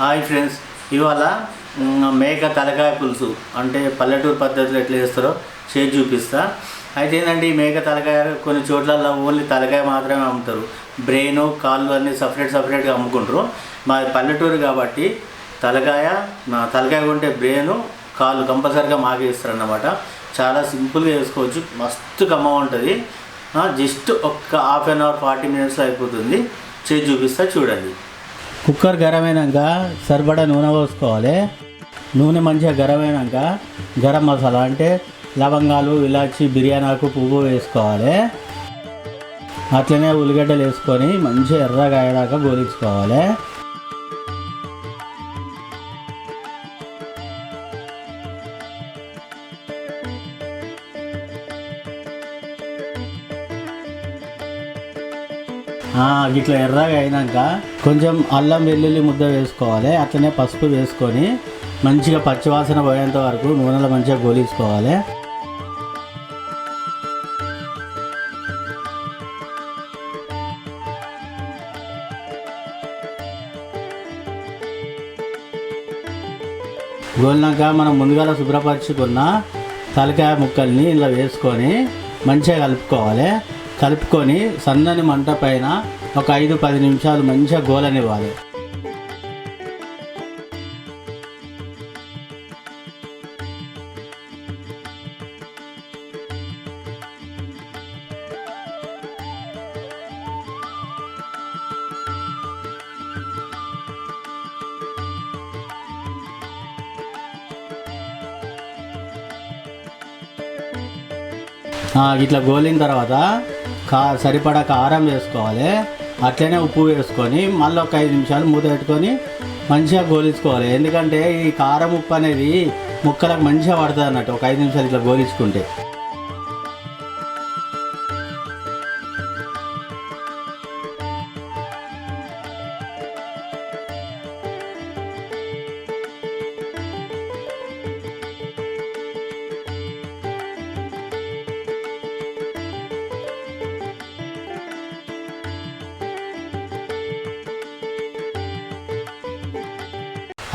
Hi friends ఇవాళ మేక తలకాయ పులుసు అంటే పల్లెటూరు పద్ధతిలో ఎట్లా చేస్తారో చేసి చూపిస్తా. అయితే ఏంటంటే ఈ మేక తలకాయ కొన్ని చోట్లలో ఓన్లీ తలకాయ మాత్రమే అమ్ముతారు. బ్రెయిన్ కాళ్ళు అన్నీ సపరేట్ సపరేట్గా అమ్ముకుంటారు. మాది పల్లెటూరు కాబట్టి తలకాయ తలకాయ కొంటే బ్రెయిన్ కాళ్ళు కంపల్సరీగా మాకే ఇస్తారు అన్నమాట చాలా సింపుల్గా చేసుకోవచ్చు. మస్తు కమ్మ ఉంటుంది. జస్ట్ ఒక్క హాఫ్ అన్ అవర్ ఫార్టీ మినిట్స్లో అయిపోతుంది. చేసి చూపిస్తా చూడండి. కుక్కర్ గరం అయినాక సరిపడా నూనె పోసుకోవాలి. నూనె మంచిగా గరం అయినాక గరం మసాలా అంటే లవంగాలు ఇలాచి బిర్యానీ ఆకు పువ్వు వేసుకోవాలి. అట్లనే ఉల్లిగడ్డలు వేసుకొని మంచిగా ఎర్రగా అయ్యేదాకా గోలించుకోవాలి. ఇట్లా ఎర్రగా అయినాక కొంచెం అల్లం వెల్లుల్లి ముద్ద వేసుకోవాలి. అట్లనే పసుపు వేసుకొని మంచిగా పచ్చివాసన పోయేంత వరకు నూనెలో మంచిగా గోలించుకోవాలి. గోలినాక మనం ముందుగా శుభ్రపరచుకున్న తలకాయ ముక్కల్ని ఇలా వేసుకొని మంచిగా కలుపుకోవాలి. కలుపుకొని సన్నని మంట పైన ఒక ఐదు పది నిమిషాలు మంచిగా గోలనివ్వాలి. ఇట్లా గోలిన తర్వాత కా సరిపడా కారం వేసుకోవాలి. అట్లనే ఉప్పు వేసుకొని మళ్ళీ ఒక ఐదు నిమిషాలు మూత పెట్టుకొని మంచిగా గోలించుకోవాలి. ఎందుకంటే ఈ కారం ఉప్పు అనేది ముక్కలకు మంచిగా పడుతుంది అన్నట్టు ఒక ఐదు నిమిషాలు ఇట్లా గోలించుకుంటే.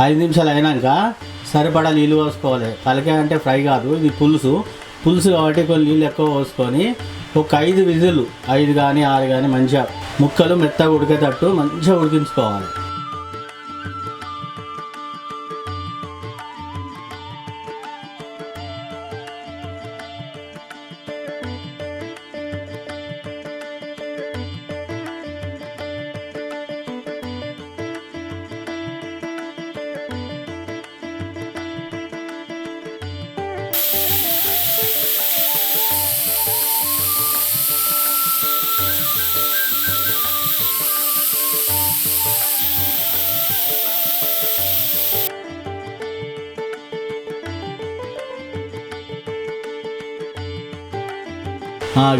ఐదు నిమిషాలు అయినాక సరిపడా నీళ్ళు పోసుకోవాలి. తలకాయ అంటే ఫ్రై కాదు ఇది పులుసు. పులుసు కాబట్టి కొన్ని నీళ్ళు ఎక్కువ పోసుకొని ఒక ఐదు విజులు ఐదు కానీ ఆరు కానీ మంచిగా ముక్కలు మెత్తగా ఉడికేటట్టు మంచిగా ఉడికించుకోవాలి.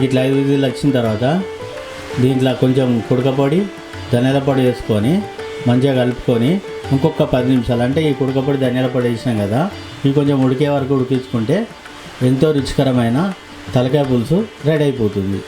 ఇట్లా ఐదు విధులు వచ్చిన తర్వాత దీంట్లో కొంచెం కుడకపొడి ధనియాల పొడి వేసుకొని మంచిగా కలుపుకొని ఇంకొక పది నిమిషాలు. అంటే ఈ కుడకపొడి ధనియాల పొడి వేసినాం కదా ఇవి కొంచెం ఉడికే వరకు ఉడికించుకుంటే ఎంతో రుచికరమైన తలకాయ పులుసు రెడీ అయిపోతుంది.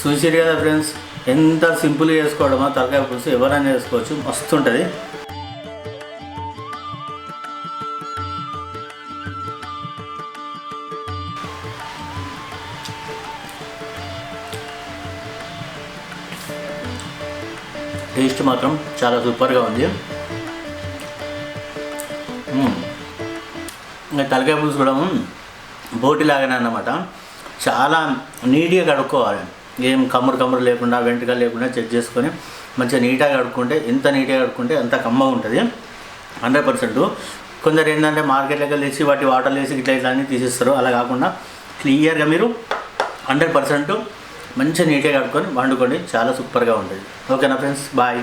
చూసారు కదా ఫ్రెండ్స్? ఎంత సింపుల్గా చేసుకోవడమో తలకాయ పులుసు ఎవరైనా చేసుకోవచ్చు. మస్తు ఉంటుంది. టేస్ట్ మాత్రం చాలా సూపర్గా ఉంది. ఇంకా తలకాయ పులుసు కూడా బోటి లాగానే అన్నమాట. చాలా నీట్గా కడుక్కోవాలి. ఏం కమ్మురు కమ్మురు లేకుండా వెంట్రుకలు లేకుండా చెక్ చేసుకొని మంచిగా నీట్గా కడుక్కుంటే ఎంత నీట్గా కడుక్కుంటే అంత కమ్మగా ఉంటుంది. Hundred percent. కొందరు ఏంటంటే మార్కెట్లోకి వెళ్ళి వాటి వాటర్ వేసి ఇట్లా ఇట్లా అన్నీ తీసేస్తారు. అలా కాకుండా క్లియర్గా మీరు హండ్రెడ్ పర్సెంట్ మంచిగా నీట్గా కడుక్కొని వండుకోండి చాలా సూపర్గా ఉంటుంది. ఓకేనా ఫ్రెండ్స్ బాయ్